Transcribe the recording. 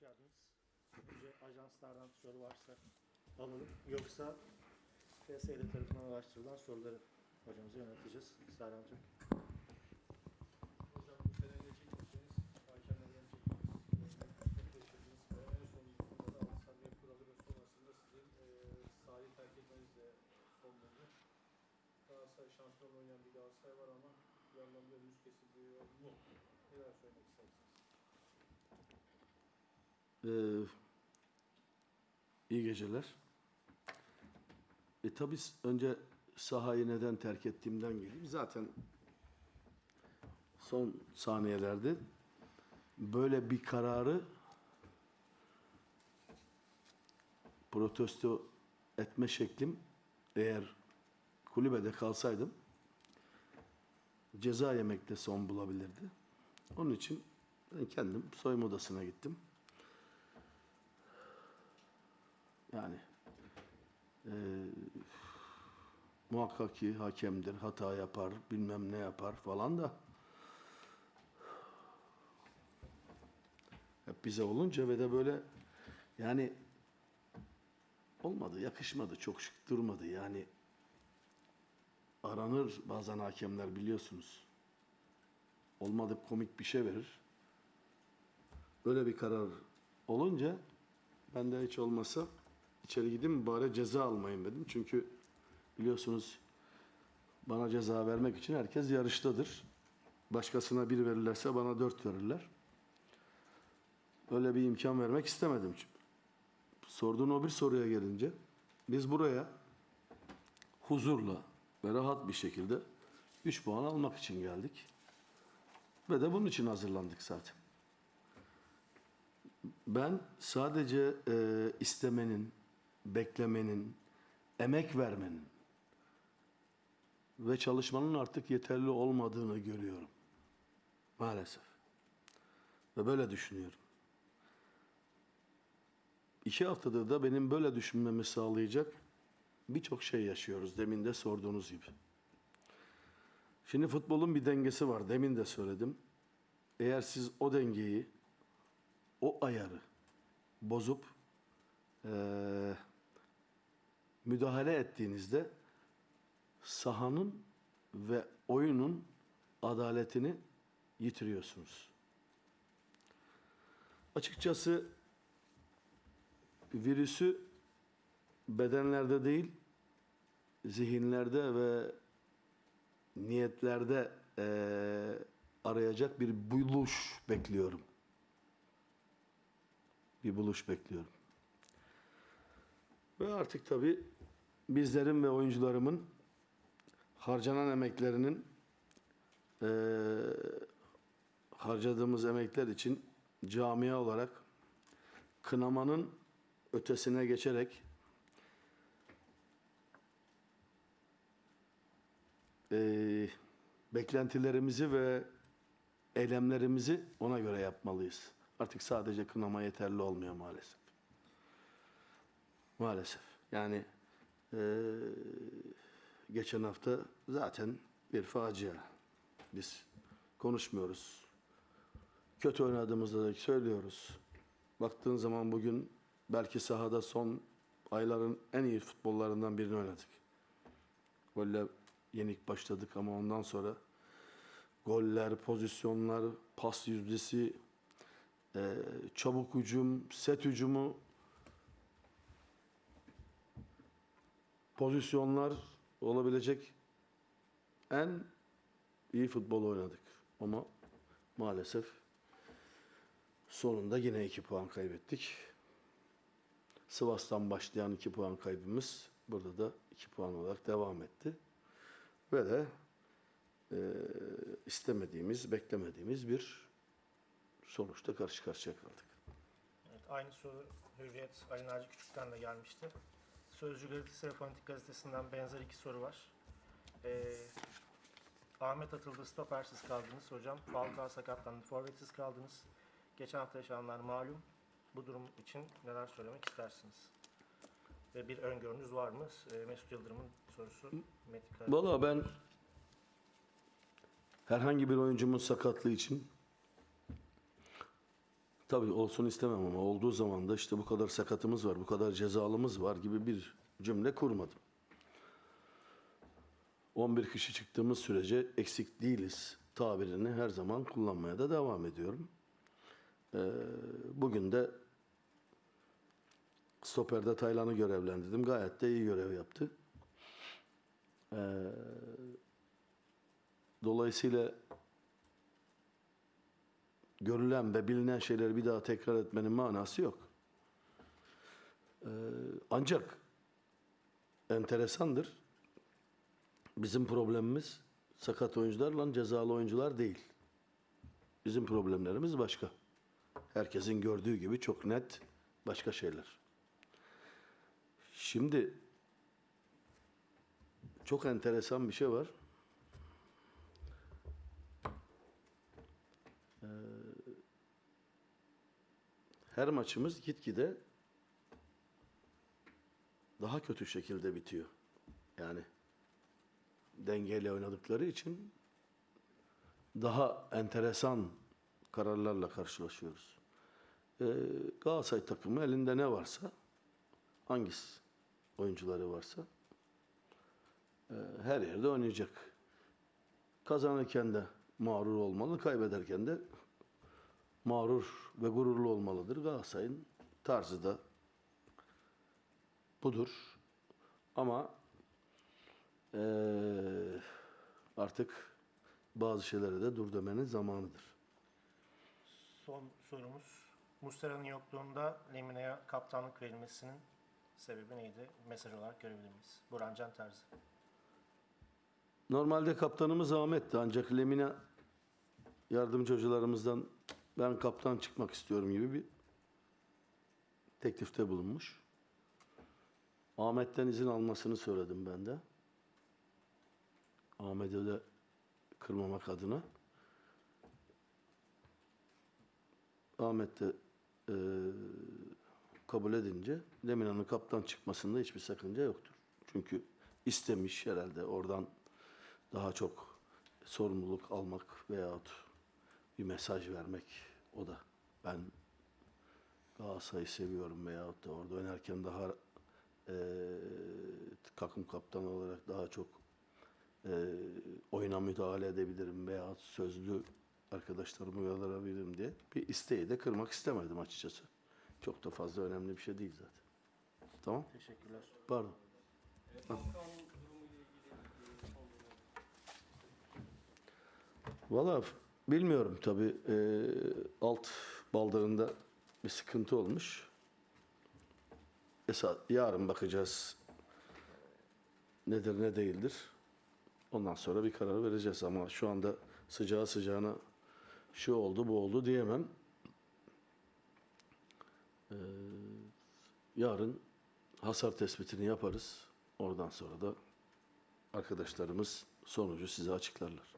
geldiniz. Önce ajanslardan soru varsa alalım. Yoksa PSYD tarafından araştırılan soruları hocamıza yönelteceğiz. Serhan Türk. Hocam bu sene ne çekmişsiniz? Hakemlerden çekmişsiniz. Çok yaşadınız. Ve en son yılında da Alsanya kuralı ve sonrasında sizin e, sahayı terk etmenizle sonlandı. Galatasaray şampiyon oynayan bir Galatasaray var ama bir anlamda önünüz kesiliyor mu? Neler söylemek istersiniz? Ee, iyi geceler. E tabi önce sahayı neden terk ettiğimden geleyim. Zaten son saniyelerde böyle bir kararı protesto etme şeklim eğer kulübede kalsaydım ceza yemekte son bulabilirdi. Onun için ben kendim soyunma odasına gittim. Yani eee, muhakkak ki hakemdir, hata yapar, bilmem ne yapar falan da hep bize olunca ve de böyle yani olmadı, yakışmadı, çok şık durmadı. Yani aranır bazen hakemler biliyorsunuz. Olmadı komik bir şey verir. Öyle bir karar olunca ben de hiç olmasa içeri gideyim bari ceza almayayım dedim. Çünkü biliyorsunuz bana ceza vermek için herkes yarıştadır. Başkasına bir verirlerse bana dört verirler. Öyle bir imkan vermek istemedim. Sorduğun o bir soruya gelince biz buraya huzurla ve rahat bir şekilde 3 puan almak için geldik. Ve de bunun için hazırlandık zaten. Ben sadece e, istemenin, beklemenin, emek vermenin ve çalışmanın artık yeterli olmadığını görüyorum. Maalesef. Ve böyle düşünüyorum. İki haftadır da benim böyle düşünmemi sağlayacak birçok şey yaşıyoruz. Demin de sorduğunuz gibi. Şimdi futbolun bir dengesi var. Demin de söyledim. Eğer siz o dengeyi o ayarı bozup eee, müdahale ettiğinizde sahanın ve oyunun adaletini yitiriyorsunuz. Açıkçası virüsü bedenlerde değil zihinlerde ve niyetlerde eee, arayacak bir buluş bekliyorum bir buluş bekliyorum. Ve artık tabii bizlerin ve oyuncularımın harcanan emeklerinin eee, harcadığımız emekler için camia olarak kınamanın ötesine geçerek eee, beklentilerimizi ve eylemlerimizi ona göre yapmalıyız. Artık sadece kınama yeterli olmuyor maalesef. Maalesef. Yani eee, geçen hafta zaten bir facia. Biz konuşmuyoruz. Kötü oynadığımızda da söylüyoruz. Baktığın zaman bugün belki sahada son ayların en iyi futbollarından birini oynadık. Golle yenik başladık ama ondan sonra goller, pozisyonlar, pas yüzdesi, e, çabuk hücum, set hücumu, pozisyonlar olabilecek en iyi futbol oynadık. Ama maalesef sonunda yine iki puan kaybettik. Sivas'tan başlayan iki puan kaybımız burada da iki puan olarak devam etti. Ve de e, istemediğimiz, beklemediğimiz bir sonuçta karşı karşıya kaldık. Evet, aynı soru Hürriyet Ali Naci Küçük'ten de gelmişti. Sözcü gazetesi ve Fanatik gazetesinden benzer iki soru var. Ee, Ahmet atıldı, stopersiz kaldınız hocam. Falcao sakatlandı, forvetsiz kaldınız. Geçen hafta yaşananlar malum. Bu durum için neler söylemek istersiniz? Ve bir öngörünüz var mı? Ee, Mesut Yıldırım'ın sorusu. Valla ben herhangi bir oyuncumun sakatlığı için Tabii olsun istemem ama olduğu zaman da işte bu kadar sakatımız var, bu kadar cezalımız var gibi bir cümle kurmadım. 11 kişi çıktığımız sürece eksik değiliz tabirini her zaman kullanmaya da devam ediyorum. Ee, bugün de stoperde Taylan'ı görevlendirdim. Gayet de iyi görev yaptı. Ee, dolayısıyla görülen ve bilinen şeyleri bir daha tekrar etmenin manası yok. Ee, ancak enteresandır. Bizim problemimiz sakat oyuncularla cezalı oyuncular değil. Bizim problemlerimiz başka. Herkesin gördüğü gibi çok net başka şeyler. Şimdi çok enteresan bir şey var. Her maçımız gitgide daha kötü şekilde bitiyor. Yani dengeyle oynadıkları için daha enteresan kararlarla karşılaşıyoruz. Ee, Galatasaray takımı elinde ne varsa, hangisi oyuncuları varsa e, her yerde oynayacak. Kazanırken de mağrur olmalı, kaybederken de mağrur ve gururlu olmalıdır. Galatasaray'ın tarzı da budur. Ama eee, artık bazı şeylere de dur demenin zamanıdır. Son sorumuz. Muslera'nın yokluğunda Lemine'ye kaptanlık verilmesinin sebebi neydi? Mesaj olarak görebilir miyiz? Burhan Can Terzi. Normalde kaptanımız Ahmet'ti ancak Lemine yardımcı hocalarımızdan ben kaptan çıkmak istiyorum gibi bir teklifte bulunmuş. Ahmet'ten izin almasını söyledim ben de. Ahmet'i de kırmamak adına. Ahmet de eee, kabul edince Lemine'nin kaptan çıkmasında hiçbir sakınca yoktur. Çünkü istemiş herhalde oradan daha çok sorumluluk almak veyahut bir mesaj vermek o da. Ben Galatasaray'ı seviyorum veyahut da orada oynarken daha eee takım kaptanı olarak daha çok eee oyuna müdahale edebilirim veyahut sözlü arkadaşlarımı uyarabilirim diye bir isteği de kırmak istemedim açıkçası. Çok da fazla önemli bir şey değil zaten. Tamam? Teşekkürler. Pardon. Valla bilmiyorum tabii. Ee, alt baldağında bir sıkıntı olmuş. Esas yarın bakacağız nedir ne değildir. Ondan sonra bir karar vereceğiz ama şu anda sıcağı sıcağına şu oldu bu oldu diyemem. Ee, yarın hasar tespitini yaparız. Oradan sonra da arkadaşlarımız sonucu size açıklarlar.